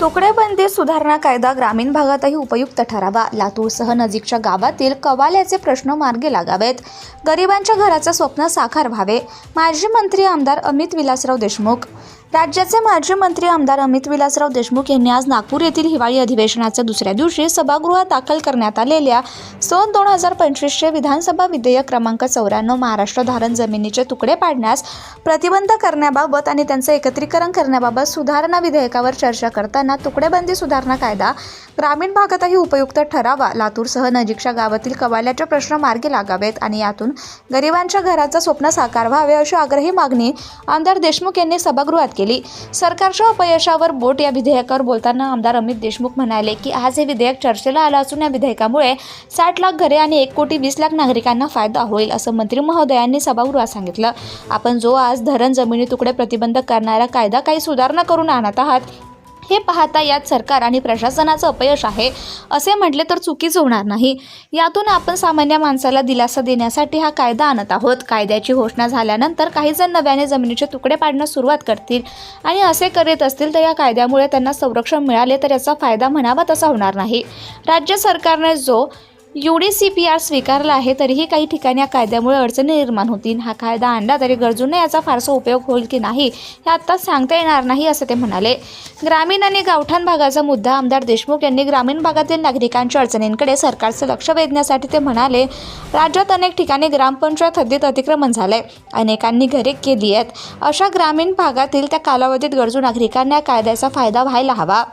तुकडेबंदी सुधारणा कायदा ग्रामीण भागातही उपयुक्त ठरावा. लातूरसह नजीकच्या गावातील कवाल्याचे प्रश्न मार्गी लागावेत. गरिबांच्या घराचं स्वप्न साकार व्हावे. माजी मंत्री आमदार अमित विलासराव देशमुख राज्याचे माजी मंत्री आमदार अमित विलासराव देशमुख यांनी आज नागपूर येथील हिवाळी अधिवेशनाच्या दुसऱ्या दिवशी सभागृहात दाखल करण्यात आलेल्या सन दोन हजार पंचवीसचे विधानसभा विधेयक क्रमांक चौऱ्याण्णव महाराष्ट्र धारण जमिनीचे तुकडे पाडण्यास प्रतिबंध करण्याबाबत आणि त्यांचे एकत्रीकरण करण्याबाबत सुधारणा विधेयकावर चर्चा करताना तुकडेबंदी सुधारणा कायदा ग्रामीण भागातही उपयुक्त ठरावा लातूरसह नजीकच्या गावातील कवाल्याचे प्रश्न मार्गी लागावेत आणि यातून गरिबांच्या घराचं स्वप्न साकार व्हावे अशी आग्रही मागणी आमदार देशमुख यांनी सभागृहात केली. सरकारच्या अपयशावर बोट या विधेयकावर बोलताना आमदार अमित देशमुख म्हणाले की आज हे विधेयक चर्चेला आलं असून या विधेयकामुळे साठ लाख घरे आणि एक कोटी वीस लाख नागरिकांना फायदा होईल असं मंत्री महोदयांनी सभागृहात सांगितलं. आपण जो आज धरण जमिनी तुकडे प्रतिबंध करणारा कायदा काही सुधारणा करून आणत आहात हे पाहता यात सरकार आणि प्रशासनाचं अपयश आहे. असे म्हटले तर चुकीच होणार नाही. यातून आपण सामान्य माणसाला दिलासा देण्यासाठी हा कायदा आणत आहोत. कायद्याची घोषणा झाल्यानंतर काही जण नव्याने जमिनीचे तुकडे पाडण्यास सुरुवात करतील आणि असे करीत असतील तर या कायद्यामुळे त्यांना संरक्षण मिळाले तर याचा फायदा म्हणावा तसा होणार नाही. राज्य सरकारने जो U D C P R स्वीकारला आहे तरीही काही ठिकाणी या कायद्यामुळे अडचणी निर्माण होतील. हा कायदा आणला तरी गरजूंना याचा फारसा उपयोग होईल की नाही हे आत्ताच सांगता येणार नाही असं ते म्हणाले. ग्रामीण आणि गावठाण भागाचा मुद्दा आमदार देशमुख यांनी ग्रामीण भागातील नागरिकांच्या अडचणींकडे सरकारचं लक्ष वेधण्यासाठी ते म्हणाले राज्यात अनेक ठिकाणी ग्रामपंचायत हद्दीत अतिक्रमण झालंय. अनेकांनी घरे केली आहेत. अशा ग्रामीण भागातील त्या कालावधीत गरजू नागरिकांना या कायद्याचा फायदा व्हायला हवा.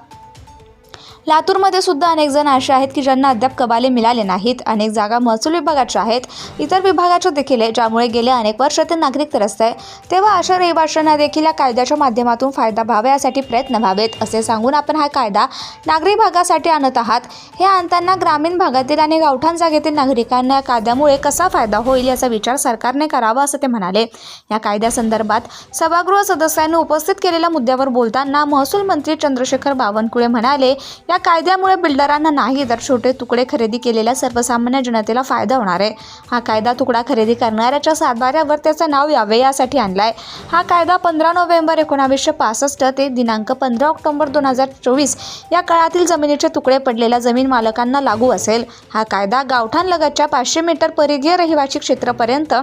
लातूरमध्ये सुद्धा अनेक जण असे आहेत की ज्यांना अद्याप कबाले मिळाले नाहीत. अनेक जागा महसूल विभागाच्या आहेत. इतर विभागाच्या देखील आहे ज्यामुळे गेले अनेक वर्ष ते नागरिक त्रस्त आहे तेव्हा अशा रहिवाशांना देखील या कायद्याच्या माध्यमातून फायदा व्हावा यासाठी प्रयत्न व्हावेत असे सांगून आपण हा कायदा नागरी भागासाठी आणत आहात. हे आणताना ग्रामीण भागातील आणि गावठाण जागेतील नागरिकांना या कायद्यामुळे कसा फायदा होईल याचा विचार सरकारने करावा असं ते म्हणाले. या कायद्यासंदर्भात सभागृह सदस्यांनी उपस्थित केलेल्या मुद्द्यावर बोलताना महसूल मंत्री चंद्रशेखर बावनकुळे म्हणाले या या कायद्यामुळे बिल्डरांना नाही तर छोटे तुकडे खरेदी केलेल्या सर्वसामान्य जनतेला फायदा होणार आहे. हा कायदा तुकडा खरेदी करणाऱ्याच्या सातबाऱ्यावर त्याचं नाव यावे यासाठी आणलाय. हा कायदा पंधरा नोव्हेंबर एकोणावीसशे पासष्ट ते दिनांक पंधरा ऑक्टोबर दोन हजार चोवीस या काळातील जमिनीचे तुकडे पडलेल्या जमीन मालकांना लागू असेल. हा कायदा गावठाणलगतच्या पाचशे मीटर परिघीय रहिवासी क्षेत्रापर्यंत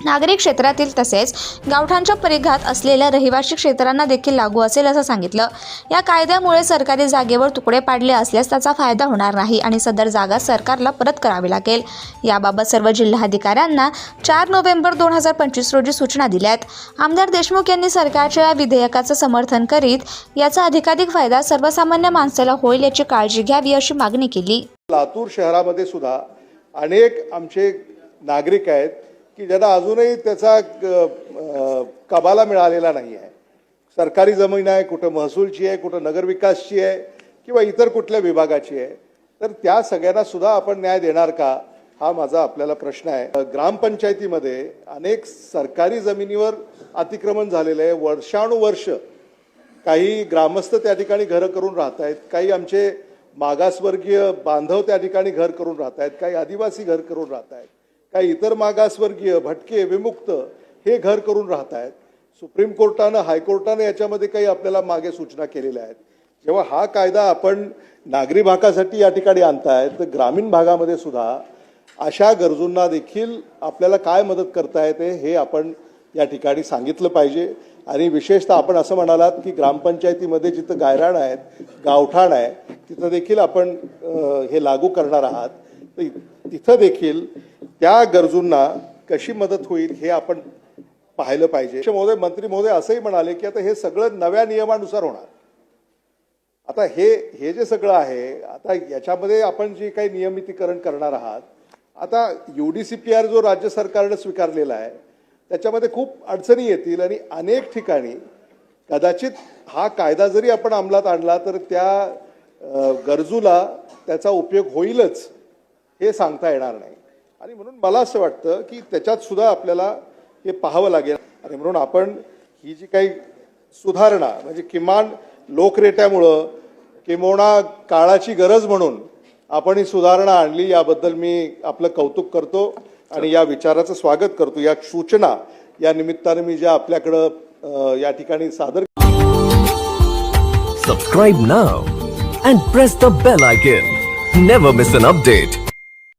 नागरिक क्षेत्रातील तसेच गावठांच्या परिघात असलेल्या रहिवासी क्षेत्रांना देखील लागू असेल असं सांगितलं. या कायद्यामुळे सरकारी जागेवर तुकडे पाडले असल्यास त्याचा फायदा होणार नाही आणि सदर जागा सरकारला परत करावी लागेल. याबाबत सर्व जिल्हाधिकाऱ्यांना चार नोव्हेंबर दोन हजार पंचवीस रोजी सूचना दिल्यात. आमदार देशमुख यांनी सरकारच्या या विधेयकाचं समर्थन करीत याचा अधिकाधिक फायदा सर्वसामान्य माणसाला होईल याची काळजी घ्यावी अशी मागणी केली. लातूर शहरामध्ये सुद्धा अनेक आमचे नागरिक आहेत की ज्यांना अजूनही त्याचा कबाला मिळालेला नाही आहे. सरकारी जमीन आहे कुठं महसूलची आहे कुठं नगरविकासची आहे किंवा इतर कुठल्या विभागाची आहे. तर त्या सगळ्यांना सुद्धा आपण न्याय देणार का? हा माझा आपल्याला प्रश्न आहे. ग्रामपंचायतीमध्ये अनेक सरकारी जमिनीवर अतिक्रमण झालेलं आहे. वर्षानुवर्ष काही ग्रामस्थ त्या ठिकाणी घरं करून राहत आहेत काही आमचे मागासवर्गीय बांधव त्या ठिकाणी घर करून राहत आहेत काही आदिवासी घर करून राहत आहेत काही इतर मागासवर्गीय भटके विमुक्त हे घर करून राहत आहेत सुप्रीम कोर्टानं हायकोर्टानं याच्यामध्ये काही आपल्याला मागे सूचना केलेल्या आहेत. जेव्हा हा कायदा आपण नागरी भागासाठी या ठिकाणी आणताय तर ग्रामीण भागामध्ये सुद्धा अशा गरजूंना देखील आपल्याला काय मदत करता येते हे आपण या ठिकाणी सांगितलं पाहिजे. आणि विशेषतः आपण असं म्हणालात की ग्रामपंचायतीमध्ये जिथं गायराण आहेत गावठाण आहे तिथं देखील आपण हे लागू करणार आहात. तिथं देखील त्या गरजूंना कशी मदत होईल हे आपण पाहिलं पाहिजे. महोदय मंत्री महोदय असंही म्हणाले की आता हे सगळं नव्या नियमानुसार होणार. आता हे हे जे सगळं आहे आता याच्यामध्ये आपण जे काही नियमितीकरण करणार आहात आता U D C P R जो राज्य सरकारनं स्वीकारलेला आहे त्याच्यामध्ये खूप अडचणी येतील आणि अनेक ठिकाणी कदाचित हा कायदा जरी आपण अंमलात आणला तर त्या गरजूला त्याचा उपयोग होईलच हे सांगता येणार नाही. आणि म्हणून मला असं वाटतं की त्याच्यात सुद्धा आपल्याला हे पाहावं लागेल. आणि म्हणून आपण ही जी काही सुधारणा म्हणजे किमान लोकरेट्यामुळं किंबहुना काळाची गरज म्हणून आपण ही सुधारणा आणली याबद्दल मी आपलं कौतुक करतो आणि या विचाराचं स्वागत करतो. या सूचना या निमित्ताने मी ज्या आपल्याकडं या ठिकाणी सादर subscribe now and press the bell icon never miss an update